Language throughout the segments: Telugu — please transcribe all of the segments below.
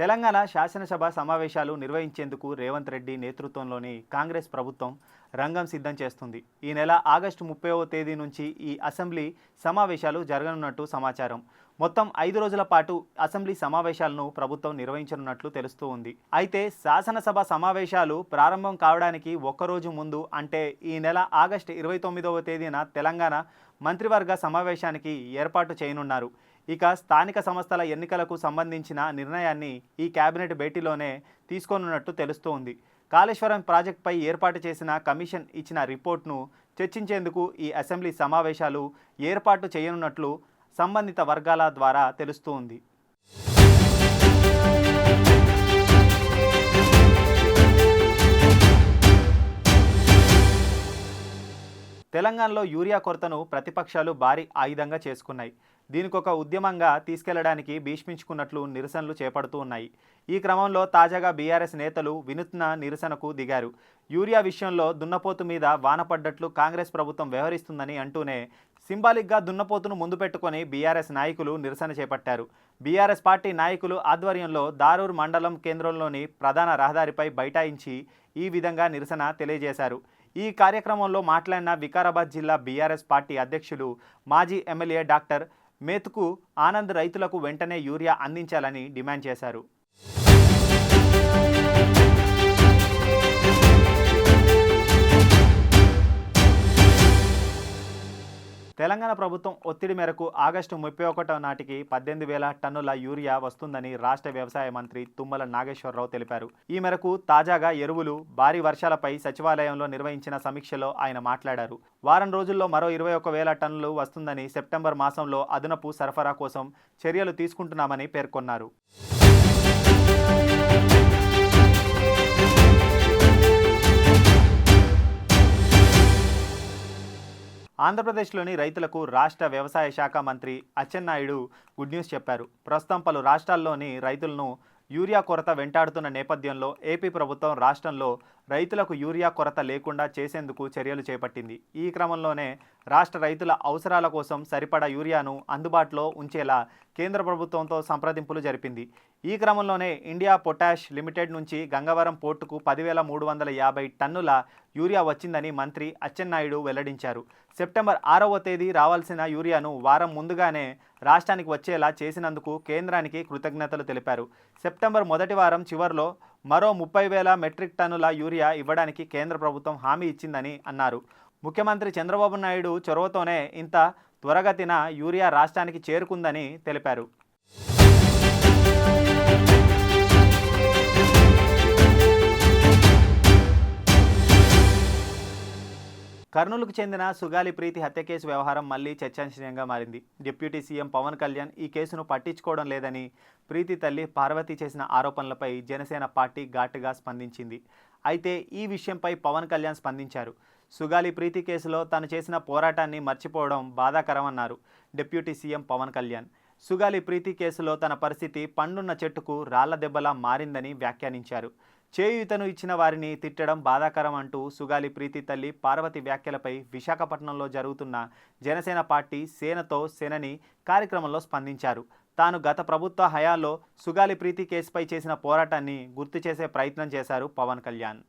తెలంగాణ శాసనసభ సమావేశాలు నిర్వహించేందుకు రేవంత్ రెడ్డి నేతృత్వంలోని కాంగ్రెస్ ప్రభుత్వం రంగం సిద్ధం చేస్తుంది. ఈ నెల ఆగస్టు ముప్పైవ తేదీ నుంచి ఈ అసెంబ్లీ సమావేశాలు జరగనున్నట్టు సమాచారం. మొత్తం ఐదు రోజుల పాటు అసెంబ్లీ సమావేశాలను ప్రభుత్వం నిర్వహించనున్నట్లు తెలుస్తూ ఉంది. అయితే శాసనసభ సమావేశాలు ప్రారంభం కావడానికి ఒక్కరోజు ముందు అంటే ఈ నెల ఆగస్టు ఇరవై తొమ్మిదవ తేదీన తెలంగాణ మంత్రివర్గ సమావేశానికి ఏర్పాటు చేయనున్నారు. ఇక స్థానిక సంస్థల ఎన్నికలకు సంబంధించిన నిర్ణయాన్ని ఈ కేబినెట్ భేటీలోనే తీసుకోనున్నట్టు తెలుస్తోంది కాళేశ్వరం ప్రాజెక్టుపై ఏర్పాటు చేసిన కమిషన్ ఇచ్చిన రిపోర్ట్ను చర్చించేందుకు ఈ అసెంబ్లీ సమావేశాలు ఏర్పాటు చేయనున్నట్లు సంబంధిత వర్గాల ద్వారా తెలుస్తోంది తెలంగాణలో యూరియా కొరతను ప్రతిపక్షాలు భారీ ఆయుధంగా చేసుకున్నాయి. దీనికి ఒక ఉద్యమంగా తీసుకెళ్ళడానికి భీష్మించుకున్నట్లు నిరసనలు చేపడుతూ ఉన్నాయి. ఈ క్రమంలో తాజాగా బీఆర్ఎస్ నేతలు వినూత్న నిరసనకు దిగారు. యూరియా విషయంలో దున్నపోతు మీద వాన పడ్డట్లు కాంగ్రెస్ ప్రభుత్వం వ్యవహరిస్తుందని అంటూనే సింబాలిక్గా దున్నపోతును ముందు పెట్టుకొని బీఆర్ఎస్ నాయకులు నిరసన చేపట్టారు. బీఆర్ఎస్ పార్టీ నాయకులు ఆధ్వర్యంలో దారూర్ మండలం కేంద్రంలోని ప్రధాన రహదారిపై బైఠాయించి ఈ విధంగా నిరసన తెలియజేశారు. ఈ కార్యక్రమంలో మాట్లాడిన వికారాబాద్ జిల్లా బీఆర్ఎస్ పార్టీ అధ్యక్షులు మాజీ ఎమ్మెల్యే డాక్టర్ మేతుకు ఆనంద్ రైతులకు వెంటనే యూరియా అందించాలని డిమాండ్ చేశారు. తెలంగాణ ప్రభుత్వం ఒత్తిడి మేరకు ఆగస్టు ముప్పై ఒకటో నాటికి పద్దెనిమిది వేల టన్నుల యూరియా వస్తుందని రాష్ట్ర వ్యవసాయ మంత్రి తుమ్మల నాగేశ్వరరావు తెలిపారు. ఈ మేరకు తాజాగా ఎరువులు భారీ వర్షాలపై సచివాలయంలో నిర్వహించిన సమీక్షలో ఆయన మాట్లాడారు. వారం రోజుల్లో మరో ఇరవై ఒక వేల టన్నులు వస్తుందని సెప్టెంబర్ మాసంలో అదనపు సరఫరా కోసం చర్యలు తీసుకుంటున్నామని పేర్కొన్నారు. ఆంధ్రప్రదేశ్లోని రైతులకు రాష్ట్ర వ్యవసాయ శాఖ మంత్రి అచ్చెన్నాయుడు గుడ్ న్యూస్ చెప్పారు. ప్రస్తుతం పలు రాష్ట్రాల్లోని రైతులను యూరియా కొరత వెంటాడుతున్న నేపథ్యంలో ఏపీ ప్రభుత్వం రాష్ట్రంలో రైతులకు యూరియా కొరత లేకుండా చేసేందుకు చర్యలు చేపట్టింది. ఈ క్రమంలోనే రాష్ట్ర రైతుల అవసరాల కోసం సరిపడా యూరియాను అందుబాటులో ఉంచేలా కేంద్ర ప్రభుత్వంతో సంప్రదింపులు జరిపింది. ఈ క్రమంలోనే ఇండియా పొటాష్ లిమిటెడ్ నుంచి గంగవరం పోర్టుకు పదివేల మూడు వందల యాభై టన్నుల యూరియా వచ్చిందని మంత్రి అచ్చెన్నాయుడు వెల్లడించారు. సెప్టెంబర్ ఆరవ తేదీ రావాల్సిన యూరియాను వారం ముందుగానే రాష్ట్రానికి వచ్చేలా చేసినందుకు కేంద్రానికి కృతజ్ఞతలు తెలిపారు. సెప్టెంబర్ మొదటి వారం చివరిలో మరో ముప్పై వేల మెట్రిక్ టన్నుల యూరియా ఇవ్వడానికి కేంద్ర ప్రభుత్వం హామీ ఇచ్చిందని అన్నారు. ముఖ్యమంత్రి చంద్రబాబు నాయుడు చొరవతోనే ఇంత త్వరగతిన యూరియా రాష్ట్రానికి చేరుకుందని తెలిపారు. కర్నూలుకు చెందిన సుగాలి ప్రీతి హత్య కేసు వ్యవహారం మళ్ళీ చర్చాంశనీయంగా మారింది. డిప్యూటీ సీఎం పవన్ కళ్యాణ్ ఈ కేసును పట్టించుకోవడం లేదని ప్రీతి తల్లి పార్వతి చేసిన ఆరోపణలపై జనసేన పార్టీ ఘాటుగా స్పందించింది. అయితే ఈ విషయంపై పవన్ కళ్యాణ్ స్పందించారు. సుగాలి ప్రీతి కేసులో తను చేసిన పోరాటాన్ని మర్చిపోవడం బాధాకరమన్నారు డిప్యూటీ సీఎం పవన్ కళ్యాణ్. సుగాలి ప్రీతి కేసులో తన పరిస్థితి పండున్న చెట్టుకు రాళ్ళ దెబ్బలా మారిందని వ్యాఖ్యానించారు. చేయూతను ఇచ్చిన వారిని తిట్టడం బాధాకరం అంటూ సుగాలి ప్రీతి తల్లి పార్వతి వ్యాఖ్యలపై విశాఖపట్నంలో జరుగుతున్న జనసేన పార్టీ సేనతో సేనని కార్యక్రమంలో స్పందించారు. తాను గత ప్రభుత్వ హయాల్లో సుగాలి ప్రీతి కేసుపై చేసిన పోరాటాన్ని గుర్తు చేసే ప్రయత్నం చేశారు పవన్ కళ్యాణ్.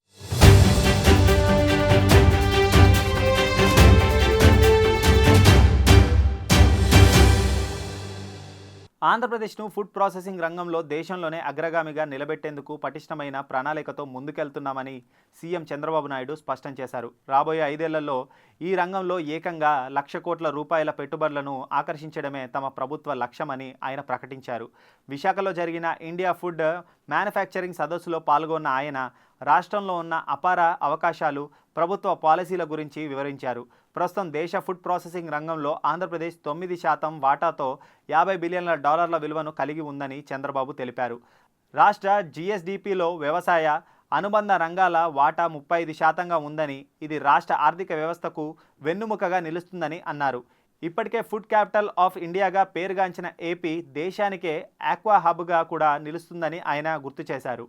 ఆంధ్రప్రదేశ్ను ఫుడ్ ప్రాసెసింగ్ రంగంలో దేశంలోనే అగ్రగామిగా నిలబెట్టేందుకు పటిష్టమైన ప్రణాళికతో ముందుకెళ్తున్నామని సీఎం చంద్రబాబు నాయుడు స్పష్టం చేశారు. రాబోయే ఐదేళ్ళలో ఈ రంగంలో ఏకంగా లక్ష కోట్ల రూపాయల పెట్టుబడులను ఆకర్షించడమే తమ ప్రభుత్వ లక్ష్యమని ఆయన ప్రకటించారు. విశాఖలో జరిగిన ఇండియా ఫుడ్ మ్యానుఫ్యాక్చరింగ్ సదస్సులో పాల్గొన్న ఆయన రాష్ట్రంలో ఉన్న అపార అవకాశాలు ప్రభుత్వ పాలసీల గురించి వివరించారు. ప్రస్తుతం దేశ ఫుడ్ ప్రాసెసింగ్ రంగంలో ఆంధ్రప్రదేశ్ తొమ్మిది శాతం వాటాతో యాభై బిలియన్ల డాలర్ల విలువను కలిగి ఉందని చంద్రబాబు తెలిపారు. రాష్ట్ర జీఎస్డిపిలో వ్యవసాయ అనుబంధ రంగాల వాటా ముప్పై ఐదు శాతంగా ఉందని ఇది రాష్ట్ర ఆర్థిక వ్యవస్థకు వెన్నుముకగా నిలుస్తుందని అన్నారు. ఇప్పటికే ఫుడ్ క్యాపిటల్ ఆఫ్ ఇండియాగా పేరుగాంచిన ఏపీ దేశానికే ఆక్వా హబ్గా కూడా నిలుస్తుందని ఆయన గుర్తు చేశారు.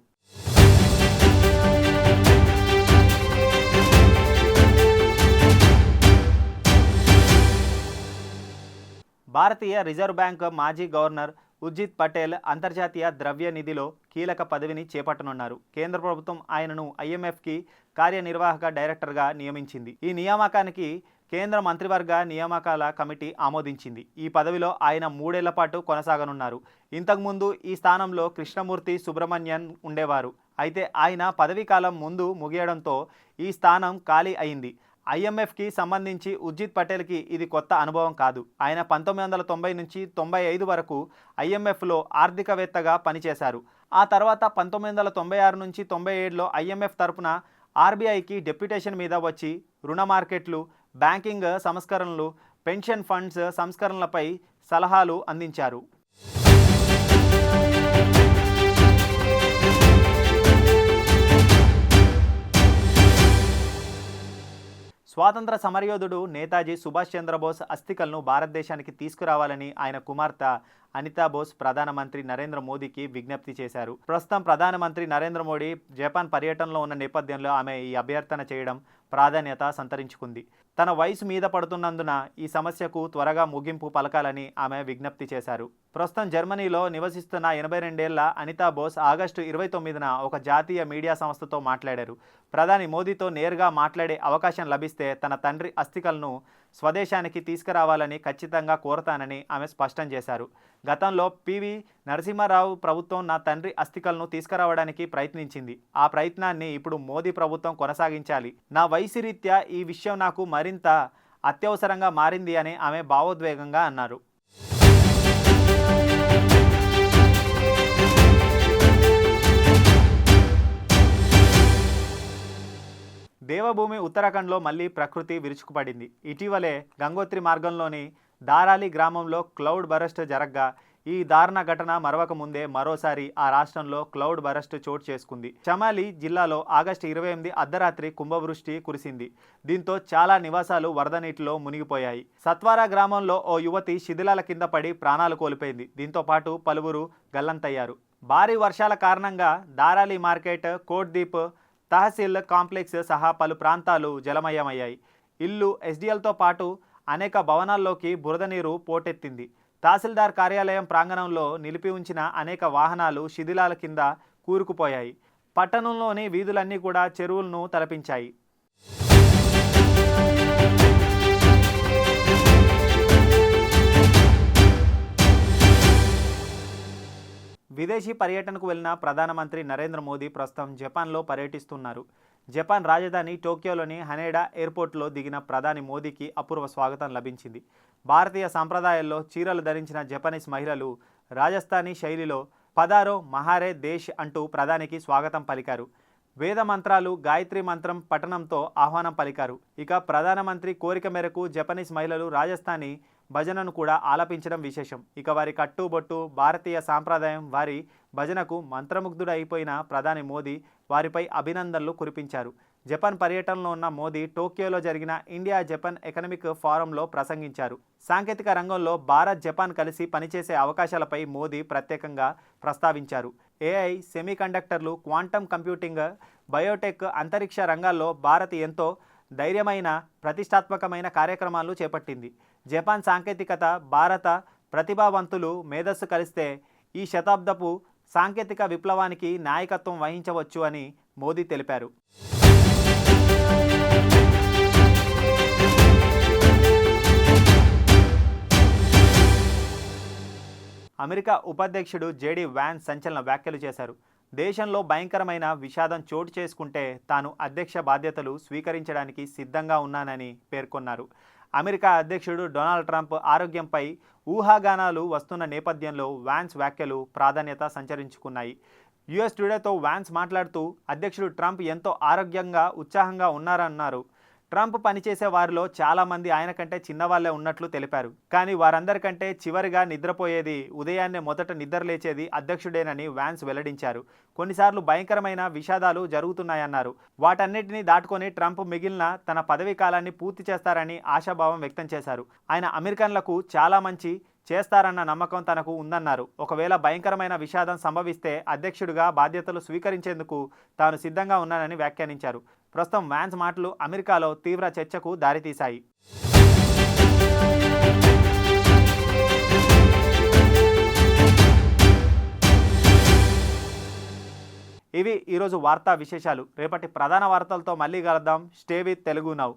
భారతీయ రిజర్వ్ బ్యాంక్ మాజీ గవర్నర్ ఉర్జిత్ పటేల్ అంతర్జాతీయ ద్రవ్య నిధిలో కీలక పదవిని చేపట్టనున్నారు. కేంద్ర ప్రభుత్వం ఆయనను ఐఎంఎఫ్కి కార్యనిర్వాహక డైరెక్టర్గా నియమించింది. ఈ నియామకానికి కేంద్ర మంత్రివర్గ నియామకాల కమిటీ ఆమోదించింది. ఈ పదవిలో ఆయన మూడేళ్ళ పాటు కొనసాగనున్నారు. ఇంతకుముందు ఈ స్థానంలో కృష్ణమూర్తి సుబ్రహ్మణ్యన్ ఉండేవారు. అయితే ఆయన పదవీ కాలం ముందు ముగియడంతో ఈ స్థానం ఖాళీ అయింది. ఐఎంఎఫ్కి సంబంధించి ఉర్జిత్ పటేల్కి ఇది కొత్త అనుభవం కాదు. ఆయన పంతొమ్మిది వందల తొంభై నుంచి తొంభై ఐదు వరకు ఐఎంఎఫ్లో ఆర్థికవేత్తగా పనిచేశారు. ఆ తర్వాత పంతొమ్మిది వందల తొంభై ఆరు నుంచి తొంభై ఏడులో ఐఎంఎఫ్ తరపున ఆర్బీఐకి డెప్యుటేషన్ మీద వచ్చి రుణ మార్కెట్లు బ్యాంకింగ్ సంస్కరణలు పెన్షన్ ఫండ్స్ సంస్కరణలపై సలహాలు అందించారు. స్వాతంత్ర సమరయోధుడు నేతాజీ సుభాష్ చంద్రబోస్ అస్థికలను భారతదేశానికి తీసుకురావాలని ఆయన కుమార్తె అనితా బోస్ ప్రధానమంత్రి నరేంద్ర మోదీకి విజ్ఞప్తి చేశారు. ప్రస్తుతం ప్రధానమంత్రి నరేంద్ర మోడీ జపాన్ పర్యటనలో ఉన్న నేపథ్యంలో ఆమె ఈ అభ్యర్థన చేయడం ప్రాధాన్యత సంతరించుకుంది. తన వయసు మీద పడుతున్నందున ఈ సమస్యకు త్వరగా ముగింపు పలకాలని ఆమె విజ్ఞప్తి చేశారు. ప్రస్తుతం జర్మనీలో నివసిస్తున్న ఎనభై రెండేళ్ళ అనితా బోస్ ఆగస్టు ఇరవై తొమ్మిదిన ఒక జాతీయ మీడియా సంస్థతో మాట్లాడారు. ప్రధాని మోదీతో నేరుగా మాట్లాడే అవకాశం లభిస్తే తన తండ్రి అస్థికలను స్వదేశానికి తీసుకురావాలని ఖచ్చితంగా కోరతానని ఆమె స్పష్టం చేశారు. గతంలో పివి నరసింహారావు ప్రభుత్వం నా తండ్రి అస్థికలను తీసుకురావడానికి ప్రయత్నించింది. ఆ ప్రయత్నాన్ని ఇప్పుడు మోదీ ప్రభుత్వం కొనసాగించాలి. నా వయసు రీత్యా ఈ విషయం నాకు మరింత అత్యవసరంగా మారింది అని ఆమె భావోద్వేగంగా అన్నారు. దేవభూమి ఉత్తరాఖండ్లో మళ్ళీ ప్రకృతి విరుచుకుపడింది. ఇటీవలే గంగోత్రి మార్గంలోని దారాలి గ్రామంలో క్లౌడ్ బరస్ట్ జరగ్గా. ఈ దారుణ ఘటన మరవక ముందే మరోసారి ఆ రాష్ట్రంలో క్లౌడ్ బరస్ట్ చోటు చేసుకుంది. చమాలి జిల్లాలో ఆగస్టు ఇరవై ఎనిమిది అర్ధరాత్రి కుంభవృష్టి కురిసింది. దీంతో చాలా నివాసాలు వరద నీటిలో మునిగిపోయాయి. సత్వారా గ్రామంలో ఓ యువతి శిథిలాల కింద పడి ప్రాణాలు కోల్పోయింది. దీంతో పాటు పలువురు గల్లంతయ్యారు. భారీ వర్షాల కారణంగా దారాలి మార్కెట్ కోట్దీప్ తహసీల్ కాంప్లెక్స్ సహా పలు ప్రాంతాలు జలమయమయ్యాయి. ఇల్లు ఎస్డిఎల్తో పాటు అనేక భవనాల్లోకి బురద నీరు పోటెత్తింది. తహసీల్దార్ కార్యాలయం ప్రాంగణంలో నిలిపి ఉంచిన అనేక వాహనాలు శిథిలాల కింద కూరుకుపోయాయి. పట్టణంలోని వీధులన్నీ కూడా చెరువులను తలపించాయి. విదేశీ పర్యటనకు వెళ్ళిన ప్రధానమంత్రి నరేంద్ర మోదీ ప్రస్తుతం జపాన్లో పర్యటిస్తున్నారు. జపాన్ రాజధాని టోక్యోలోని హనేడా ఎయిర్పోర్ట్లో దిగిన ప్రధాని మోదీకి అపూర్వ స్వాగతం లభించింది. భారతీయ సంప్రదాయాల్లో చీరలు ధరించిన జపనీస్ మహిళలు రాజస్థానీ శైలిలో పదారో మహారే దేశ్ అంటూ ప్రధానికి స్వాగతం పలికారు. వేద మంత్రాలు గాయత్రి మంత్రం పఠనంతో ఆహ్వానం పలికారు. ఇక ప్రధానమంత్రి కోరిక మేరకు జపనీస్ మహిళలు రాజస్థానీ భజనను కూడా ఆలపించడం విశేషం. ఇక వారి కట్టుబొట్టు భారతీయ సాంప్రదాయం వారి భజనకు మంత్రముగ్ధుడు అయిపోయిన ప్రధాని మోదీ వారిపై అభినందనలు కురిపించారు. జపాన్ పర్యటనలో ఉన్న మోదీ టోక్యోలో జరిగిన ఇండియా జపాన్ ఎకనమిక్ ఫోరంలో ప్రసంగించారు. సాంకేతిక రంగంలో భారత్ జపాన్ కలిసి పనిచేసే అవకాశాలపై మోదీ ప్రత్యేకంగా ప్రస్తావించారు. ఏఐ సెమీకండక్టర్లు క్వాంటమ్ కంప్యూటింగ్ బయోటెక్ అంతరిక్ష రంగాల్లో భారత్ ఎంతో ధైర్యమైన ప్రతిష్టాత్మకమైన కార్యక్రమాలు చేపట్టింది. జపాన్ సాంకేతికత భారత ప్రతిభావంతులు మేధస్సు కలిస్తే ఈ శతాబ్దపు సాంకేతిక విప్లవానికి నాయకత్వం వహించవచ్చు అని మోదీ తెలిపారు. అమెరికా ఉపాధ్యక్షుడు జేడీ వ్యాన్ సంచలన వ్యాఖ్యలు చేశారు. దేశంలో భయంకరమైన విషాదం చోటు చేసుకుంటే తాను అధ్యక్ష బాధ్యతలు స్వీకరించడానికి సిద్ధంగా ఉన్నానని పేర్కొన్నారు. అమెరికా అధ్యక్షుడు డొనాల్డ్ ట్రంప్ ఆరోగ్యంపై ఊహాగానాలు వస్తున్న నేపథ్యంలో వ్యాన్స్ వ్యాఖ్యలు ప్రాధాన్యత సంచరించుకున్నాయి. యుఎస్ టుడేతో వ్యాన్స్ మాట్లాడుతూ అధ్యక్షుడు ట్రంప్ ఎంతో ఆరోగ్యంగా ఉత్సాహంగా ఉన్నారన్నారు. ట్రంప్ పనిచేసే వారిలో చాలామంది ఆయన కంటే చిన్నవాళ్ళే ఉన్నట్లు తెలిపారు. కానీ వారందరికంటే చివరిగా నిద్రపోయేది ఉదయాన్నే మొదట నిద్రలేచేది అధ్యక్షుడేనని వ్యాన్స్ వెల్లడించారు. కొన్నిసార్లు భయంకరమైన విషాదాలు జరుగుతున్నాయన్నారు. వాటన్నిటిని దాటుకొని ట్రంప్ మిగిలిన తన పదవీ కాలాన్ని పూర్తి చేస్తారని ఆశాభావం వ్యక్తం చేశారు. ఆయన అమెరికన్లకు చాలా మంచి చేస్తారన్న నమ్మకం తనకు ఉందన్నారు. ఒకవేళ భయంకరమైన విషాదం సంభవిస్తే అధ్యక్షుడిగా బాధ్యతలు స్వీకరించేందుకు తాను సిద్ధంగా ఉన్నానని వ్యాఖ్యానించారు. ప్రస్తుతం వ్యాన్స్ మాటలు అమెరికాలో తీవ్ర చర్చకు దారితీశాయి. ఇవి ఈరోజు వార్తా విశేషాలు. రేపటి ప్రధాన వార్తలతో మళ్ళీ కలుద్దాం. Stay with Telugu now.